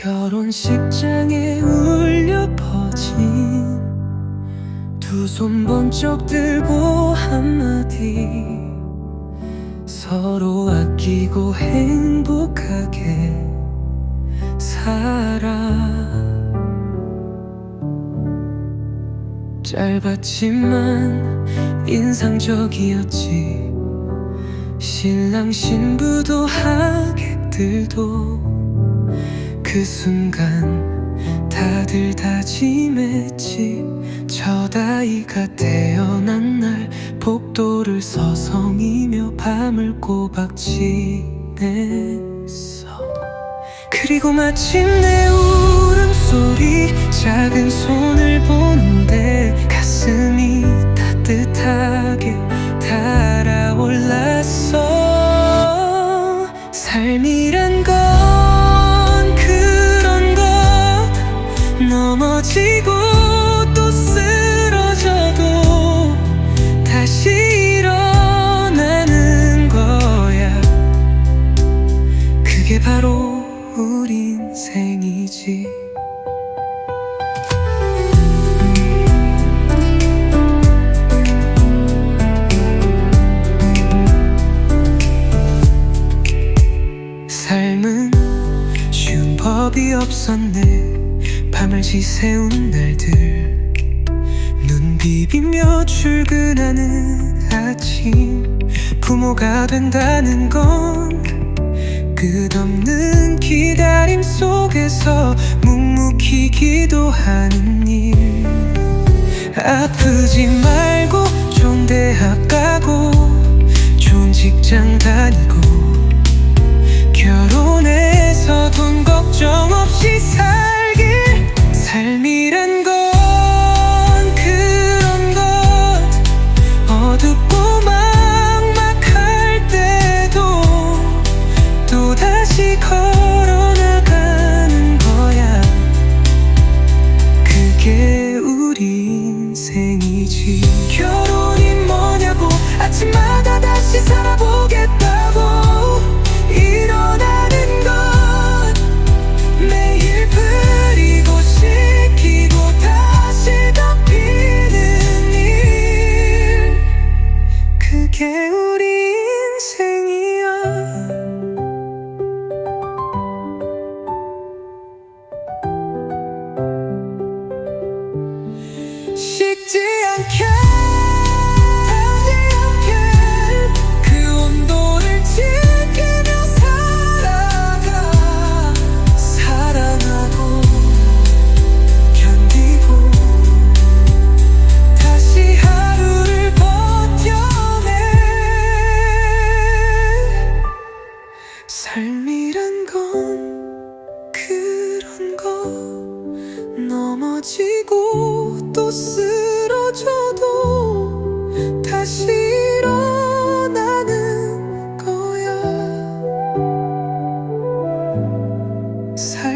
결혼식장에 울려 퍼진 두 손 번쩍 들고 한마디. 서로 아끼고 행복하게 살아. 짧았지만 인상적이었지. 신랑 신부도 하객들도 그 순간 다들 다짐했지. 첫 아이가 태어난 날 복도를 서성이며 밤을 꼬박 지냈어. 그리고 마침내 울음소리 작은 손을 보는데 바로 우리 인생이지. 삶은 쉬운 법이 없었네. 밤을 지새운 날들. 눈 비비며 출근하는 아침. 부모가 된다는 건 끝없는 기다림 속에서 묵묵히 기도하는 일. 아프지 말고 좋은 대학 가고 좋은 직장 다니고 결혼해서 돈 걱정 없이 살 를 버텨내 삶이란 건 그런 거 넘어지고 또 쓰 삶